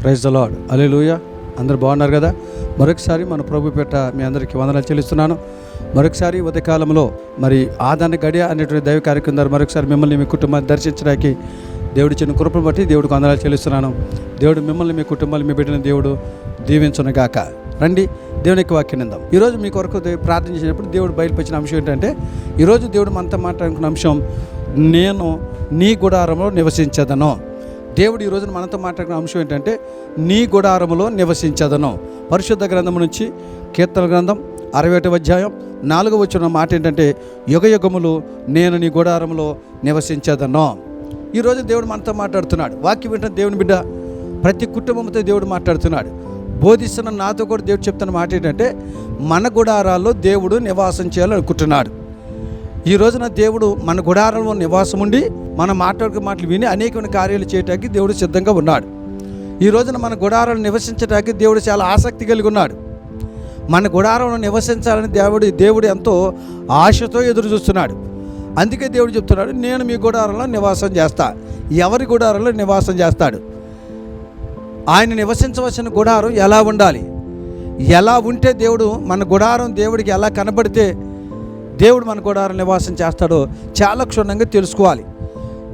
Praise the lord లూయ అందరు బాగున్నారు కదా? మరొకసారి మన ప్రభు పెట్ట మీ అందరికీ వందనాలు చెల్లిస్తున్నాను. మరొకసారి ఉదయకాలంలో మరి ఆదాన గడియ అనేటువంటి దైవ కార్యక్రమం ద్వారా మరొకసారి మిమ్మల్ని మీ కుటుంబాన్ని దర్శించడానికి దేవుడి చిన్న కృపను బట్టి దేవుడికి వందనాలు చెల్లిస్తున్నాను. దేవుడు మిమ్మల్ని మీ కుటుంబాలు మీ బిడ్డని దేవుడు దీవించునుగాక రండి దేవుని యొక్క వాక్యం నిందాం ఈరోజు మీ కొరకు ప్రార్థన చేసినప్పుడు దేవుడు బయలుపరిచిన అంశం ఏంటంటే ఈరోజు దేవుడు మనతో మాట్లాడుకున్న అంశం నేను నీ గుడారంలో నివసించదను. దేవుడు ఈ రోజున మనతో మాట్లాడిన అంశం ఏంటంటే నీ గుడారములో నివసించదను. పరిశుద్ధ గ్రంథం నుంచి కీర్తన గ్రంథం అరవై ఒకటి అధ్యాయం నాలుగో వచ్చిన మాట ఏంటంటే యుగ యుగములు నేను నీ గుడారములో నివసించదను. ఈరోజు దేవుడు మనతో మాట్లాడుతున్నాడు. వాక్యం ఏంటంటే దేవుని బిడ్డ ప్రతి కుటుంబంతో దేవుడు మాట్లాడుతున్నాడు. బోధిస్తున్న నాతో కూడా దేవుడు చెప్తున్న మాట ఏంటంటే మన గుడారాల్లో దేవుడు నివాసం చేయాలనుకుంటున్నాడు. ఈ రోజున దేవుడు మన గుడారంలో నివాసం ఉండి మన మాట్లాడుకునే మాటలు విని అనేకమైన కార్యాలు చేయడానికి దేవుడు సిద్ధంగా ఉన్నాడు. ఈ రోజున మన గుడారాలు నివసించడానికి దేవుడు చాలా ఆసక్తి కలిగి ఉన్నాడు. మన గుడారంలో నివసించాలని దేవుడు దేవుడు ఎంతో ఆశతో ఎదురు చూస్తున్నాడు. అందుకే దేవుడు చెప్తున్నాడు నేను మీ గుడారంలో నివాసం చేస్తా. ఎవరి గుడారంలో నివాసం చేస్తాడు? ఆయన నివసించవలసిన గుడారం ఎలా ఉండాలి? ఎలా ఉంటే దేవుడు మన గుడారం దేవుడికి ఎలా కనబడితే దేవుడు మన గుడారం నివాసం చేస్తాడో చాలా క్షుణ్ణంగా తెలుసుకోవాలి.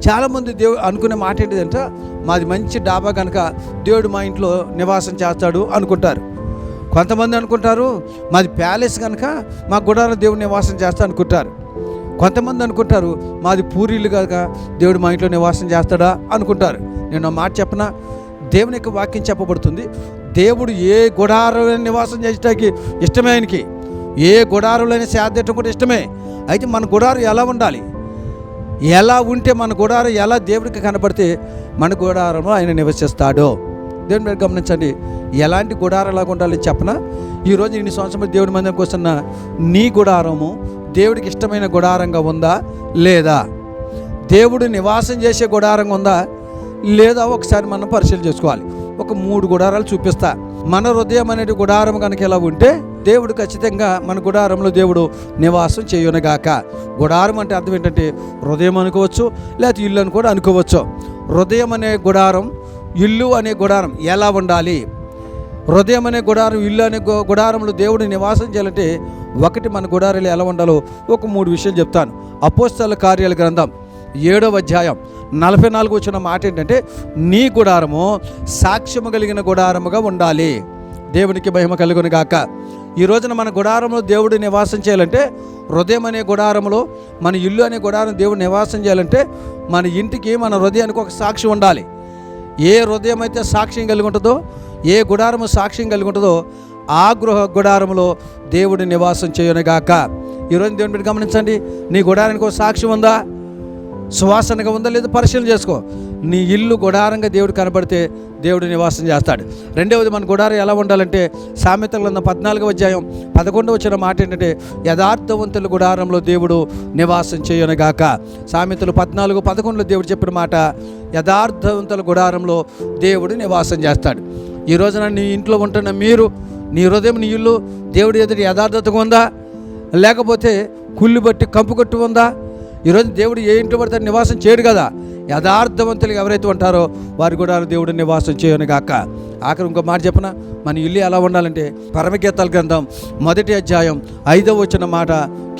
చాలామంది దేవుడు అనుకునే మాట ఏంటిదంటే మాది మంచి డాబా కనుక దేవుడు మా ఇంట్లో నివాసం చేస్తాడు అనుకుంటారు. కొంతమంది అనుకుంటారు మాది ప్యాలెస్ కనుక మా గుడారం దేవుడు నివాసం చేస్తా అనుకుంటారు. కొంతమంది అనుకుంటారు మాది పూరీలు కనుక దేవుడు మా ఇంట్లో నివాసం చేస్తాడా అనుకుంటారు. నేను మాట చెప్పనా దేవుని యొక్క వాక్యం చెప్పబడుతుంది దేవుడు ఏ గుడారం నివాసం చేసేటానికి ఇష్టమే ఆయనకి. ఏ గుడారులైనా సేదట్టం కూడా ఇష్టమే. అయితే మన గుడారం ఎలా ఉండాలి? ఎలా ఉంటే మన గుడారం ఎలా దేవుడికి కనపడితే మన గుడారంలో ఆయన నివసిస్తాడో. దేవుని మీరు గమనించండి. ఎలాంటి గుడారంలాగా ఉండాలి చెప్పనా? ఈరోజు ఇన్ని సంవత్సరాలు దేవుడి మందికి వస్తున్న నీ గుడారము దేవుడికి ఇష్టమైన గుడారంగా ఉందా లేదా? దేవుడు నివాసం చేసే గుడారంగా ఉందా లేదా? ఒకసారి మనం పరిశీలన చేసుకోవాలి. ఒక మూడు గుడారాలు చూపిస్తా. మన హృదయం అనేది గుడారం కనుక ఎలా ఉంటే దేవుడు ఖచ్చితంగా మన గుడారంలో దేవుడు నివాసం చేయునగాక. గుడారం అంటే అర్థం ఏంటంటే హృదయం అనుకోవచ్చు లేకపోతే ఇల్లు అని కూడా అనుకోవచ్చు. హృదయం అనే గుడారం ఇల్లు అనే గుడారం ఎలా ఉండాలి? హృదయం అనే గుడారం ఇల్లు అనే గుడారంలో దేవుడు నివాసం చేయాలంటే ఒకటి మన గుడారాలు ఎలా ఉండాలో ఒక మూడు విషయాలు చెప్తాను. అపోస్తల కార్యాల గ్రంథం ఏడవ అధ్యాయం నలభై నాలుగు వచ్చిన మాట ఏంటంటే నీ గుడారము సాక్ష్యము కలిగిన గుడారముగా ఉండాలి. దేవునికి మహిమ కలుగును గాక. ఈ రోజున మన గుడారంలో దేవుడు నివాసం చేయాలంటే హృదయం అనే గుడారంలో మన ఇల్లు అనే గుడారం దేవుడు నివాసం చేయాలంటే మన ఇంటికి మన హృదయానికి ఒక సాక్షి ఉండాలి. ఏ హృదయం అయితే సాక్ష్యం కలిగి ఉంటుందో ఏ గుడారము సాక్ష్యం కలిగి ఉంటుందో ఆ గృహ గుడారములో దేవుడి నివాసం చేయనుగాక ఈరోజు దేవుని మీరు గమనించండి నీ గుడారానికి ఒక సాక్ష్యం ఉందా? సువాసనగా ఉందా లేదా పరిశీలన చేసుకో. నీ ఇల్లు గుడారంగా దేవుడు కనబడితే దేవుడు నివాసం చేస్తాడు. రెండవది మన గుడారం ఎలా ఉండాలంటే సామెతల ఉన్న పద్నాలుగవ అధ్యాయం పదకొండు వచ్చిన మాట ఏంటంటే యథార్థవంతుల గుడారంలో దేవుడు నివాసం చేయనుగాక సామెతలు పద్నాలుగు పదకొండులో దేవుడు చెప్పిన మాట యథార్థవంతుల గుడారంలో దేవుడు నివాసం చేస్తాడు. ఈ రోజున నీ ఇంట్లో ఉంటున్న మీరు నీ హృదయం నీ ఇల్లు దేవుడి ఎదుటి యథార్థతగా ఉందా? లేకపోతే కుళ్ళు బట్టి కంపు కొట్టు ఉందా? ఈరోజు దేవుడు ఏ ఇంటి పడితే నివాసం చేయడు కదా. యథార్థవంతులు ఎవరైతే ఉంటారో వారు కూడా దేవుడు నివాసం చేయను గాక. ఆఖరి ఇంకో మాట చెప్పన? మన ఇల్లు ఎలా ఉండాలంటే పరమగీతాల గ్రంథం మొదటి అధ్యాయం ఐదవ వచ్చిన మాట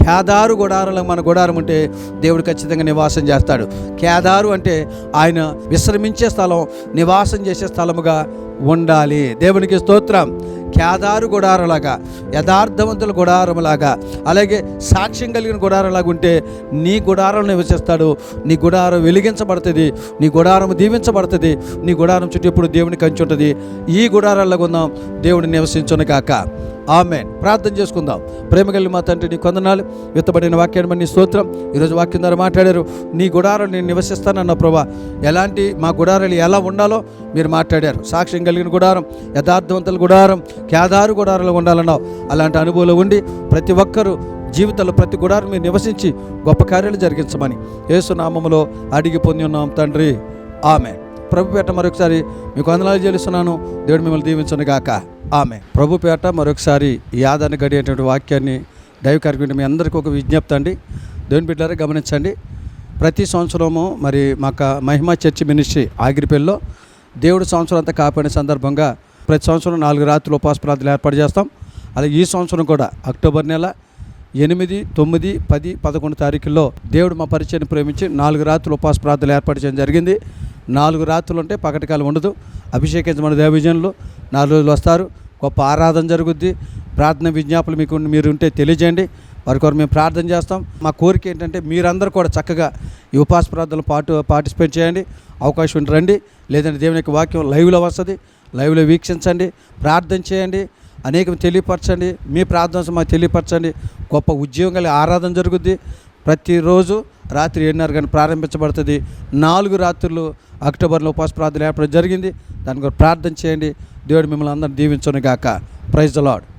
కేదారు గుడారంలో మన గుడారం ఉంటే దేవుడు ఖచ్చితంగా నివాసం చేస్తాడు. కేదారు అంటే ఆయన విశ్రమించే స్థలం నివాసం చేసే స్థలముగా ఉండాలి. దేవునికి స్తోత్రం. కేదారు గుడారలాగా యథార్థవంతుల గుడారములాగా అలాగే సాక్ష్యం కలిగిన గుడారంలాగా ఉంటే నీ గుడారం నివసిస్తాడు. నీ గుడారం వెలిగించబడుతుంది. నీ గుడారం దీవించబడుతుంది. నీ గుడారం చుట్టూ ఎప్పుడు దేవుని కంచి ఉంటుంది. ఈ గుడారాల్లో ఉన్నాం. దేవుడిని నివసించును కాక ఆమె ప్రార్థన చేసుకుందాం. ప్రేమ కలిగి మా తండ్రి నీ కొందనాలు విత్తబడిన వాక్యాన్ని నీ స్తోత్రం. ఈరోజు వాక్యం ద్వారా మాట్లాడారు నీ గుడారాలు నేను నివసిస్తానన్న ప్రభా. ఎలాంటి మా గుడారాలు ఎలా ఉండాలో మీరు మాట్లాడారు. సాక్ష్యం కలిగిన గుడారం యథార్థవంతుల గుడారం కేదారు గుడారాలు ఉండాలన్నావు. అలాంటి అనుభవంలో ఉండి ప్రతి ఒక్కరూ జీవితంలో ప్రతి గుడారం మీరు నివసించి గొప్ప కార్యాలు జరిగించమని యేసునామములో అడిగి పొంది ఉన్నాం తండ్రి. ఆమె ప్రభుపేట మరొకసారి మీకు వందనాలు చెల్లిస్తున్నాను. దేవుడు మిమ్మల్ని దీవించను గాక ఆమె ప్రభుపేట మరొకసారి యాదని గడి అనేటువంటి వాక్యాన్ని దైవ కార్యక్రమం మీ అందరికీ ఒక విజ్ఞప్తి అండి. దేవుని బిడ్డారే గమనించండి. ప్రతి సంవత్సరము మరి మాకు మహిమా చర్చి మినిస్ట్రీ ఆగిరిపల్లిలో దేవుడు సంవత్సరం అంతా కాపాడిన సందర్భంగా ప్రతి సంవత్సరం నాలుగు రాత్రులు ఉపవాస ప్రార్థనలు ఏర్పాటు చేస్తాం. అలాగే ఈ సంవత్సరం కూడా అక్టోబర్ నెల ఎనిమిది తొమ్మిది పది పదకొండు తారీఖుల్లో దేవుడు మా పరిచయాన్ని ప్రేమించి నాలుగు రాత్రులు ఉపవాస ప్రార్థనలు ఏర్పాటు చేయడం జరిగింది. నాలుగు రాత్రులు ఉంటే పగటికాలం ఉండదు. అభిషేకించమని దేవవిజనులు నాలుగు రోజులు వస్తారు. గొప్ప ఆరాధన జరుగుద్ది. ప్రార్థన విజ్ఞాపనలు మీకు మీరు ఉంటే తెలియజేయండి. వారి కొరకు మేము ప్రార్థన చేస్తాం. మా కోరిక ఏంటంటే మీరందరూ కూడా చక్కగా ఈ ఉపాస ప్రార్థనలు పాటు పార్టిసిపేట్ చేయండి. అవకాశం ఉంటే రండి. లేదంటే దేవుని యొక్క వాక్యం లైవ్లో వస్తుంది. లైవ్లో వీక్షించండి. ప్రార్థన చేయండి. అనేకం తెలియపరచండి. మీ ప్రార్థన మాకు తెలియపరచండి. గొప్ప ఉద్యోగం కలిగి ఆరాధన జరుగుద్ది. ప్రతిరోజు రాత్రి ఏడున్నర గంట ప్రారంభించబడుతుంది. నాలుగు రాత్రులు అక్టోబర్లో ఉపవాస ప్రార్థన ఏర్పడడం జరిగింది. దాని కొరకు ప్రార్థన చేయండి. దేవుడు మిమ్మల్ని అందరిని దీవించను గాక ప్రైజ్ ద లాడ్